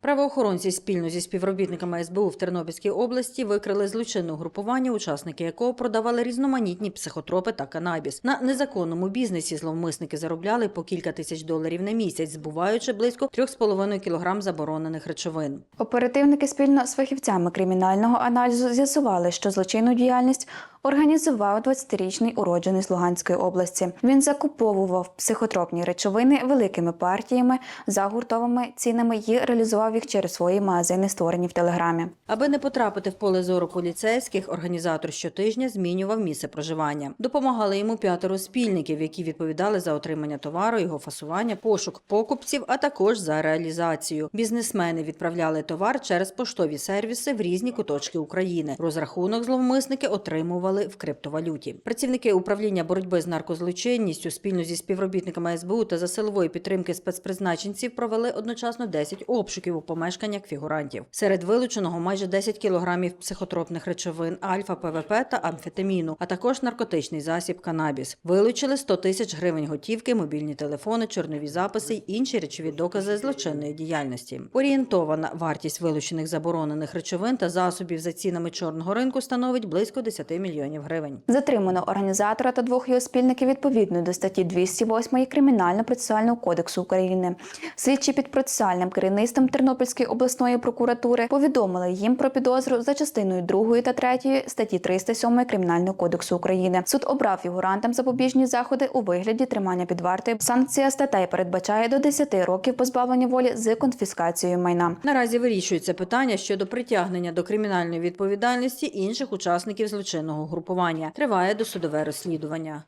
Правоохоронці спільно зі співробітниками СБУ в Тернопільській області викрили злочинне угрупування, учасники якого продавали різноманітні психотропи та канабіс. На незаконному бізнесі зловмисники заробляли по кілька тисяч доларів на місяць, збуваючи близько 3,5 кілограм заборонених речовин. Оперативники спільно з фахівцями кримінального аналізу з'ясували, що злочинну діяльність організував 20-річний уроджений з Луганської області. Він закуповував психотропні речовини великими партіями за гуртовими цінами і реалізував їх через свої магазини, створені в телеграмі. Аби не потрапити в поле зору поліцейських, організатор щотижня змінював місце проживання. Допомагали йому п'ятеро спільників, які відповідали за отримання товару, його фасування, пошук покупців, а також за реалізацію. Бізнесмени відправляли товар через поштові сервіси в різні куточки України. Розрахунок зловмисники отримували в криптовалюті. Працівники управління боротьби з наркозлочинністю спільно зі співробітниками СБУ та за силової підтримки спецпризначенців провели одночасно 10 обшуків у помешканнях фігурантів. Серед вилученого майже 10 кілограмів психотропних речовин, альфа, ПВП та амфетаміну, а також наркотичний засіб канабіс. Вилучили 100 тисяч гривень готівки, мобільні телефони, чорнові записи й інші речові докази злочинної діяльності. Орієнтована вартість вилучених заборонених речовин та засобів за цінами чорного ринку становить близько 10 мільйонів гривень. Затримано організатора та двох його спільників відповідно до статті 208 Кримінально-процесуального кодексу України. Слідчі під процесуальним керівництвом Тернопільської обласної прокуратури повідомили їм про підозру за частиною 2 та 3 статті 307 Кримінального кодексу України. Суд обрав фігурантам запобіжні заходи у вигляді тримання під вартою. Санкція статей передбачає до 10 років позбавлення волі з конфіскацією майна. Наразі вирішується питання щодо притягнення до кримінальної відповідальності інших учасників злочинного групування. Триває досудове розслідування.